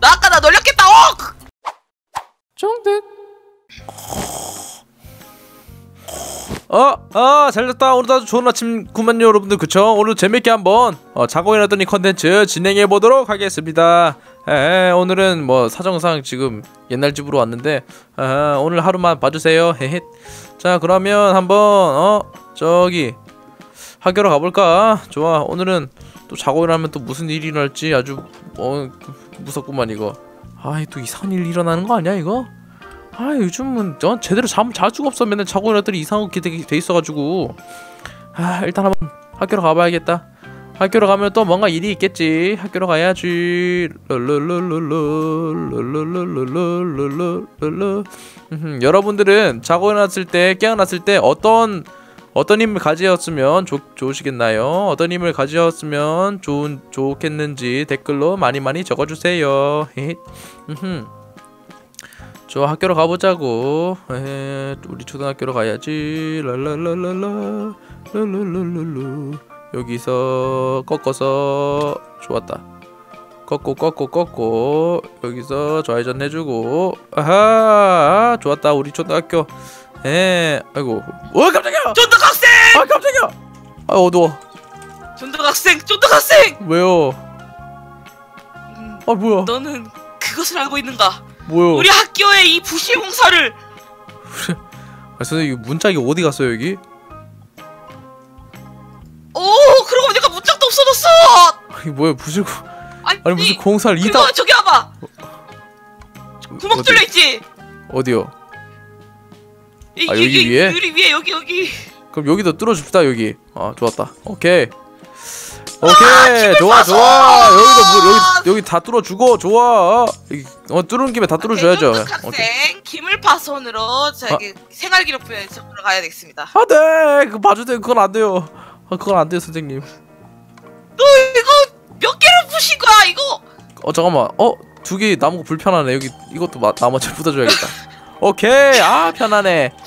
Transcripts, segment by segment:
나 아까 나 놀렸겠다. 어! 정득 어, 아, 잘 잤다. 오늘도 아주 좋은 아침구만요, 여러분들. 그쵸? 오늘 재밌게 한번 어, 자고 일어나더니 컨텐츠 진행해 보도록 하겠습니다. 에, 오늘은 뭐 사정상 지금 옛날 집으로 왔는데 아, 오늘 하루만 봐주세요. 헤헷. 자, 그러면 한번 어 저기 학교로 가볼까? 좋아. 오늘은 또 자고 일어나면 또 무슨 일이 일어날지 아주 어 무섭구만 이거. 아이 또 이상한 일 일어나는 거 아니야 이거? 아 요즘은 전 제대로 잠잘 수가 없어. 맨날 자고 일어났더니 이상하게 돼, 돼 있어가지고. 아 일단 한번 학교로 가봐야겠다. 학교로 가면 또 뭔가 일이 있겠지. 학교로 가야지. 여러분들은 자고 일어났을 때 깨어났을 때 어떤 어떤 힘을 가지었으면 좋, 좋으시겠나요? 어떤 힘을 가지었으면 좋은 좋겠는지 댓글로 많이 많이 적어주세요. 좋아 학교로 가보자고. 에헤, 우리 초등학교로 가야지. 랄랄랄랄라 랄랄랄랄루 여기서 꺾어서 좋았다. 꺾고 꺾고 꺾고 여기서 좌회전 해주고 아하 좋았다 우리 초등학교 에 아이고 어 깜짝이야 쫀득 학생! 아 깜짝이야 아 어두워 쫀득 학생! 쫀득 학생! 왜요 음, 아 뭐야 너는 그것을 알고 있는가? 뭐요 우리 학교의 이 부실 공사를 아, 선생님 이거 문짝이 어디 갔어요 여기 오 그러고 보니까 문짝도 없어졌어. 이게 뭐야 부실고 아니, 아니 무슨 공사를 그거 이다 저기 와봐. 구멍 어디? 뚫려 있지. 어디요 이, 아, 여기 위에? 유리 위에 여기 여기. 그럼 여기도 뚫어줍시다 여기. 아 좋았다. 오케이. 오케이. 힘을 좋아! 좋아. 여기도 뭐 여기 여기 다 뚫어주고 좋아. 어 뚫은 김에 다 뚫어줘야죠. 쫀득 학생 오케이. 기물파손으로 저기 생활 기록부에 적으러 가야 되겠습니다. 안돼 그거 봐주세요. 그건 안 돼요. 아 그건 안 돼요 선생님. 너 이거 몇 개를 부신 거야 이거? 어 잠깐만. 어 두개 나무 불편하네. 여기 이것도 마, 나머지 묻어줘야겠다. 오케이. 아 편하네. 아,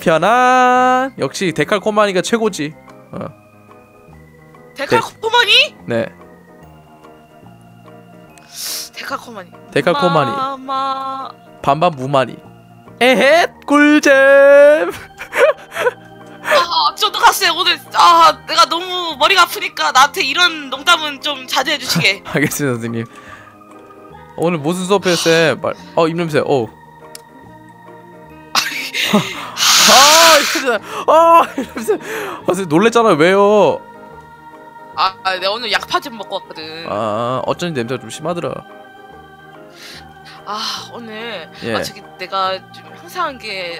편한 역시 데칼코마니가 최고지. 어, 데칼코마니? 네. 데칼코마니. 데칼코마니. 마마. 반반 무마니. 에헷 꿀잼. 아, 쫀득 학생 오늘 아 내가 너무 머리가 아프니까 나한테 이런 농담은 좀 자제해 주시게. 알겠습니다 선생님. 오늘 무슨 수업했어요? 말... 어 입냄새. 어 아, 진짜. 아, 입냄새. 아, 선생님 놀랬잖아요. 왜요? 아, 아, 내가 오늘 약파 좀 먹고 왔거든. 아, 아, 어쩐지 냄새가 좀 심하더라. 오늘 예. 아 저기 내가 좀 항상 게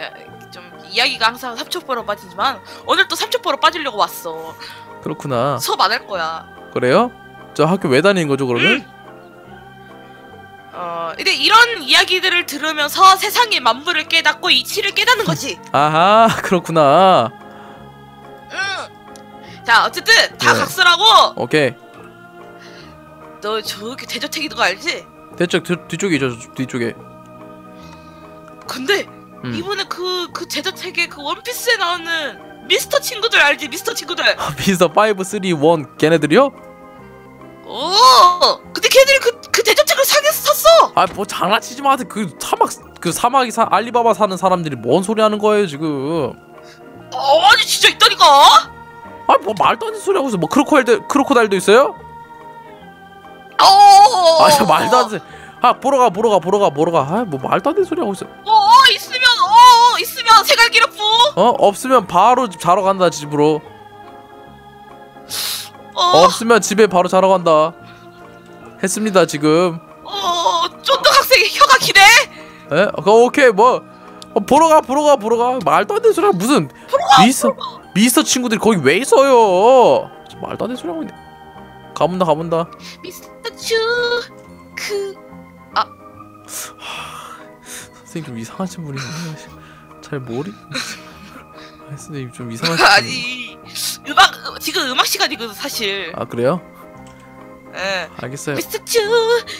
좀 이야기가 항상 삼척보로 빠지지만 오늘 또 삼척보로 빠지려고 왔어. 그렇구나. 수업 안 할 거야. 그래요? 저 학교 왜 다니는 거죠, 그러면? 어, 근데 이런 이야기들을 들으면서 세상의 만물을 깨닫고 이치를 깨닫는 거지. 아하, 그렇구나. 응. 자, 어쨌든 다 네. 각설하고 오케이. 너 저기 대저택인 거 알지? 대쪽 뒤, 저- 뒤쪽에. 근데 음. 이번에 그그 제자책에 그 원피스에 나오는 미스터 친구들 알지? 미스터 친구들. 미스터 5, 3, 1 걔네들이요? 오. 근데 걔들이 그 사겠 샀어. 아, 뭐 장난치지 마. 그 사막 그 사막이 사 알리바바 사는 사람들이 뭔 소리 하는 거예요, 지금? 어, 아니 진짜 있다니까. 아, 뭐 말도 안 되는 소리 하고 있어. 뭐 크로코달도 크로코달도 있어요? 어. 아, 저 말도 안 돼. 아, 보러 가, 보러 가, 보러 가, 보러 가. 아, 뭐 말도 안 되는 소리 하고 있어. 어, 어 있으면 어, 어 있으면 생활기록부. 어? 없으면 바로 집 자러 간다, 집으로. 어. 없으면 집에 바로 자러 간다. 했습니다, 지금. 에? 어, 오케이, 뭐. 어, 보러 가, 보러 가, 보러 가. 말도 안 되는 소리 하고 무슨. 미스터, 미스터 친구들이 거기 왜 있어요? 저 말도 안 되는 소리 하고 있네. 가본다, 가본다. 미스터 츄그 선생님 좀 이상하신 분이네. 잘 모르. 아, 선생님 좀 이상하신 분. 아니 음악 지금 음악 시간이거든 사실. 아 그래요? 예. 알겠어요. 미스터 츄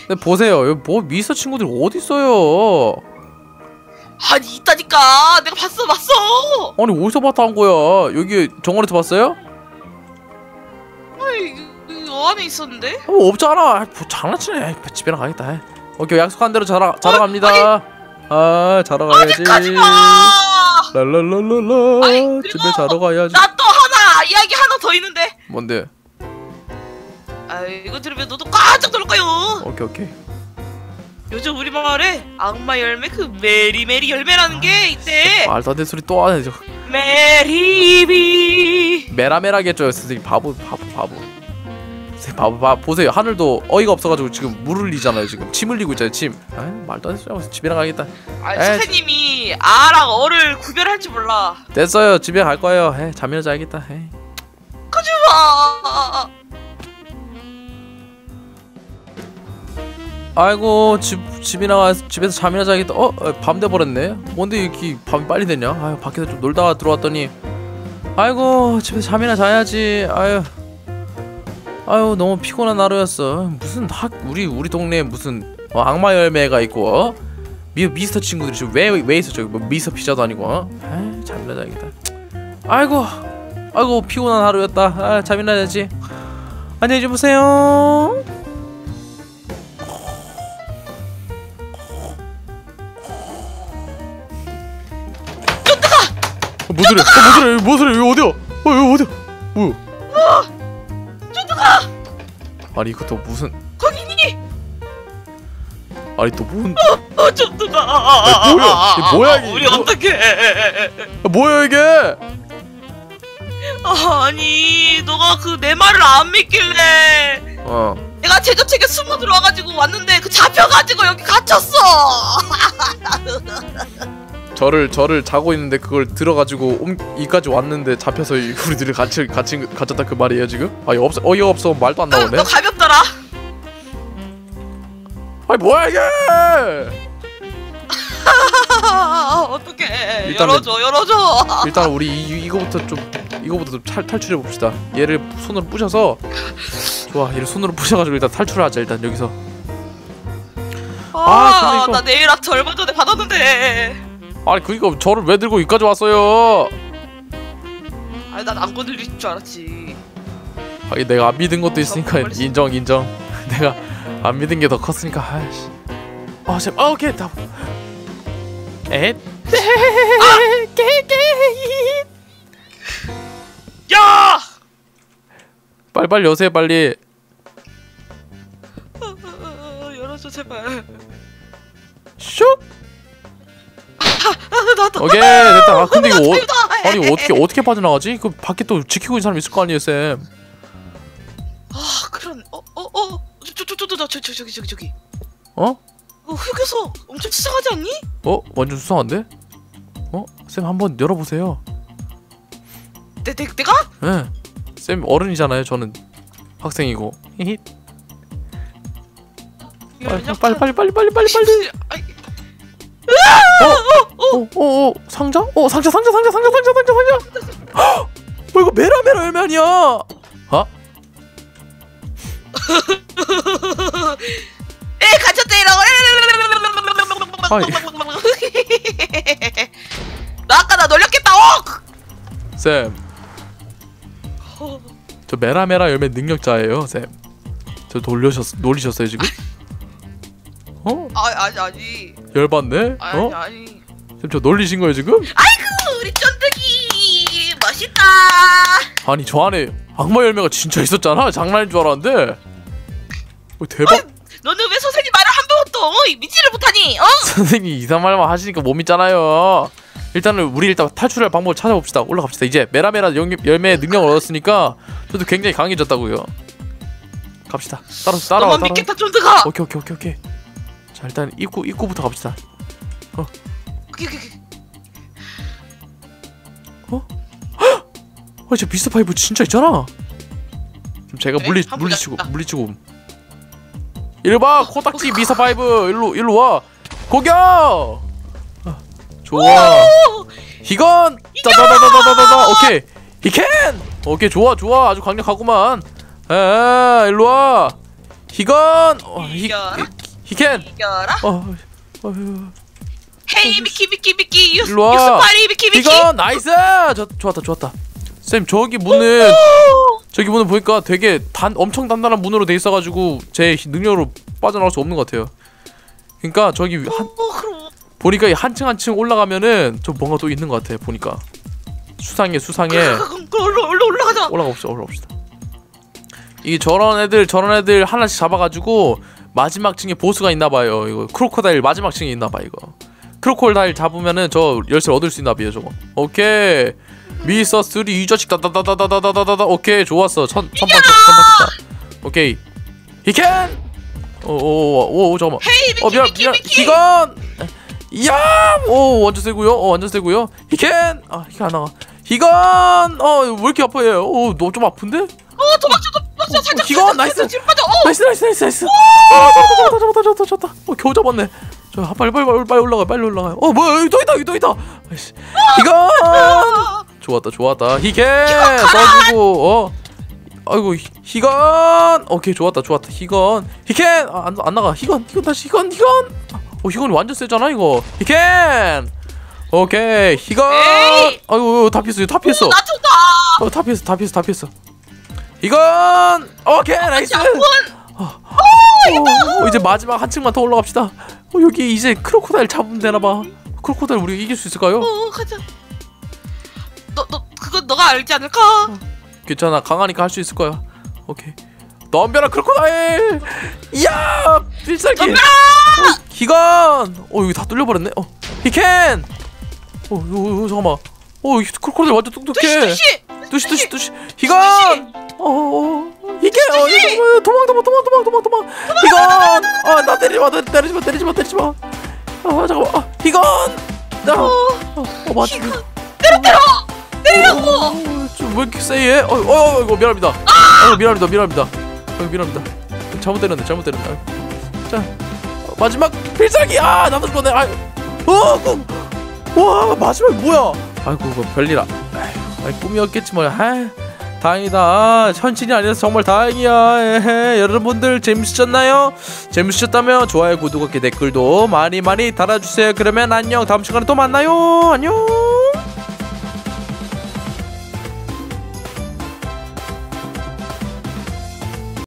근데 보세요. 여기 뭐 미스터 친구들이 어디 있어요? 아니 있다니까 내가 봤어 봤어. 아니 어디서 봤다 한 거야? 여기 정원에서 봤어요? 아이, 이- 너 안에 있었는데? 어, 없잖아. 아, 뭐 장난치네. 아이, 집에 나 가겠다. 아이. 오케이 약속한 대로 자러 자러 갑니다. 아 자러 가야지. 가지 마. 랄랄랄랄라. 아니, 집에 자러 가야지. 나 또 하나 이야기 하나 더 있는데. 뭔데? 아 이거 들으면 너도 깜짝 놀랄 거요. 오케이 오케이. 요즘 우리 마을에 악마 열매 그 메리 메리 열매라는 게 있대. 말도 안 되는 소리 또 하네. 저 메리비. 메라메라겠죠. 선생님 바보 바보 바보. 바보 바보 보세요. 하늘도 어이가 없어가지고 지금 물 흘리잖아요. 지금 침 흘리고 있잖아요. 침. 아 말도 안 되는 소리 집에나 가겠다. 아. 선생님이 아랑 어를 구별할 줄 몰라. 됐어요. 집에 갈 거예요. 에 잠이나 자야겠다. 에이. 가지 마. 아이고 집 집이나 가 집에서 잠이나 자야겠다. 어? 밤 돼 버렸네. 뭔데 이렇게 밤이 빨리 됐냐? 아유 밖에서 좀 놀다가 들어왔더니 아이고 집에서 잠이나 자야지. 아유 아유 너무 피곤한 하루였어. 무슨 학 우리 우리 동네에 무슨 어, 악마 열매가 있고 어? 미 미스터 친구들이 지금 왜왜 있어 저기 뭐 미스터 피자도 아니고 어? 잠이나 자야겠다. 아이고 아이고 피곤한 하루였다. 아 잠이나 자지. 안녕히 주무세요. 소리야? 어, 뭐 소리야? 이거 뭐 소리야? 이거 어디야? 어, 이거 어디야? 뭐야? 쫀득아 아니 이거 또 무슨? 거기니. 아니 또 뭔? 어 쫀득아. 아, 뭐야? 이게 뭐야, 이게? 우리 뭐- 어떡해. 아, 뭐야 이게? 아니 너가 그 내 말을 안 믿길래 어. 내가 제자책에 숨어 들어와가지고 왔는데 그 잡혀가지고 여기 갇혔어. 저를 저를 자고 있는데 그걸 들어가지고 옴, 이까지 왔는데 잡혀서 이- 우리들이 같이 같이 갇혔다 그 말이에요 지금? 아니 없어 어이가 없어 말도 안 나오네. 너 가볍더라. 아니 뭐야 이게? 어떡해. 일단은- 열어줘 열어줘. 일단 우리 이, 이 거부터 좀 이거부터 좀 탈, 탈출해 봅시다. 얘를 손으로 부셔서 좋아 얘를 손으로 부셔가지고 일단 탈출하자 일단 여기서. 아, 근데 이거- 아나 내일 아트 얼마 전에 받았는데. 아니 그니까 저를 왜 들고 여기까지 왔어요? 아니 난 안 건드릴 줄 알았지. 아니 내가 안 믿은 것도 있으니까 멀리 있어. 인정 인정. 내가 안 믿은 게 더 컸으니까 아이씨. 아 참, 아 오케이 다. 에? 야! 빨리빨리 여세요 빨리. 어, 열어줘 제발. 슉. 아, 나도. 오케이 됐다. 아 근데 이거 어. 아니 어떻게 어떻게 빠져나가지? 그 밖에 또 지키고 있는 사람 있을 거 아니에요 쌤? 아 그런 어어어 저저저저저 저기 저기 저기. 어? 어, 흑여서 엄청 치사하지 않니? 어? 완전 수상한데? 어? 쌤 한번 열어보세요. 내, 내 내가? 예. 쌤 어른이잖아요. 저는 학생이고. 히히. 빨리 빨리 빨리 빨리 빨리 빨리 빨리. 아이, 어, 어, 어, 상자? 어, 상자, 상자, 상자, 상자, 상자, 상자, 상자. 헉! 뭐 이거 메라메라 열매 아니야? 어? 에 갇혔다 이라고. 아이. 나 아까 나 놀렸겠다. 쌤, 어. 저 메라메라 열매 능력자예요, 쌤. 저 놀려셨, 놀리셨어요 지금? 어? 아 아니 아니 열받네? 아니 어? 아니. 쌤저 놀리신 거예요 지금? 아이고 우리 쫀득이 멋있다. 아니 저 안에 악마 열매가 진짜 있었잖아. 장난인 줄 알았는데. 어, 대박. 너는 왜 선생님 말을 한 번도 어? 믿지를 못하니? 어? 선생님 이상 말만 하시니까 못 믿잖아요. 일단은 우리 일단 탈출할 방법을 찾아봅시다. 올라갑시다. 이제 메라메라 영- 열매의 능력을 얻었으니까 저도 굉장히 강해졌다고요. 갑시다. 따라 따라와 너만 따라. 믿겠다 쫀득아. 오케이 오케이 오케이 오케이. 자 일단 입구 입구부터 갑시다. 오 어, 저 미스터 파이브 진짜 있잖아. 좀 제가 네? 물리 물리치고. 물리치고. 옴. 이리 봐 코딱지 미스터 파이브 일로 일로 와 공격. 아, 좋아. 희건 따다다다다다다 오케이 히켄 오케이 좋아 좋아 아주 강력하구만 에 일로 와 희건 어, 히, 이겨라. 히- 히켄 이겨라. 어, 어휴. 헤이 미키 미키 미키 유스 파리 미키 미키. 희건 나이스 좋, 좋았다 좋았다 쌤 저기 문은 저기 문은 보니까 되게 단 엄청 단단한 문으로 돼 있어가지고 제 능력으로 빠져나올 수 없는 것 같아요. 그러니까 저기 한 보니까 이 한층 한층 올라가면은 좀 뭔가 또 있는 것 같아. 보니까 수상해 수상해. 그럼 그 올라 올라 올라가자. 올라갑시다 올라갑시다. 이 저런 애들 저런 애들 하나씩 잡아가지고 마지막 층에 보스가 있나봐요. 이거 크로코다일 마지막 층에 있나봐 이거. 크로코다일 잡으면은 저 열쇠 얻을 수 있나봐요 저거. 오케이. 미스터 쓰리 이 자식 다다다다다다다다다 오케이 좋았어. 천 천번 천번 오케이. 히켄 오오 오 잠깐만. 헤이 미키 어 미안 미키 미안. 미키. 히건 야오 완전 세고요. 어 완전 세고요. 히켄 아 히켄 안 나가. 히건 어왜 이렇게 아파해? 어너 좀 아픈데? 어 도망쳐 도망쳐 살짝 기건, 살짝 나이스. 어! 나이스 나이스 나이스 나이스. 아 잡았다 잡았다 잡았다 잡았다 잡았다. 어 겨우 잡았네 저 빨리 빨리 빨리 빨리 올라가 빨리 올라가 어 뭐야 여기 또 있다 여기 또 있다. 아이씨. 히건 아, 좋았다 좋았다. 히겐 써주고 어. 아이고 히- 희건. 오케이 좋았다 좋았다. 희건. 히겐 아, 안, 안 나가. 희건 희건 다시 희건 희건. 어 희건이 완전 세잖아 이거. 히겐 오케이 에이! 아이고 다 피했어 다 피했어. 오, 나 좋다. 어, 다 피했어 다 피했어 다 피했어. 희건. 오케이 나이스 양분. 어, 어, 이제 마지막 한 층만 더 올라갑시다. 어, 여기 이제 크로코다일 잡으면 되나봐. 크로코다일 우리가 이길 수 있을까요? 어 가자. 너 너 그거 너가 알지 않을까? 괜찮아. 강하니까 할 수 있을 거야. 오케이. 덤벼라 크로코다일! 이야! 필살기! 덤벼라! 어, 기간 어 여기 다 뚫려버렸네. 어 히켄 어 요, 요, 잠깐만. 어이 크로코다일 완전 두시 똑똑해. 두시. 뚜시! 뚜시 뚜시 히간 어어 히켄 어 이거 뭐, 도망 도망 도망 도망 도망 도망 히간 아나 때리지 마나 때리지 마 때리지 마 때리지 마아 잠깐만 아 히간 나어 맞지 히건. 때려 때려. 때리라고. 어, 좀왜 이렇게 세해? 어, 어, 어, 이거 미안합니다. 어, 미안합니다, 미안합니다. 어, 미안합니다. 잘못 때렸네, 잘못 때렸네. 아이고. 자, 어, 마지막 필살기. 아, 나도 죽었네. 아, 어, 그, 와, 마지막 뭐야? 아이고, 뭐 별일 아, 아이, 꿈이었겠지 뭐야. 아, 다행이다. 아, 현실이 아니라서 정말 다행이야. 에헤. 여러분들 재밌으셨나요? 재밌으셨다면 좋아요, 구독, 댓글도 많이 많이 달아주세요. 그러면 안녕. 다음 시간에 또 만나요. 안녕.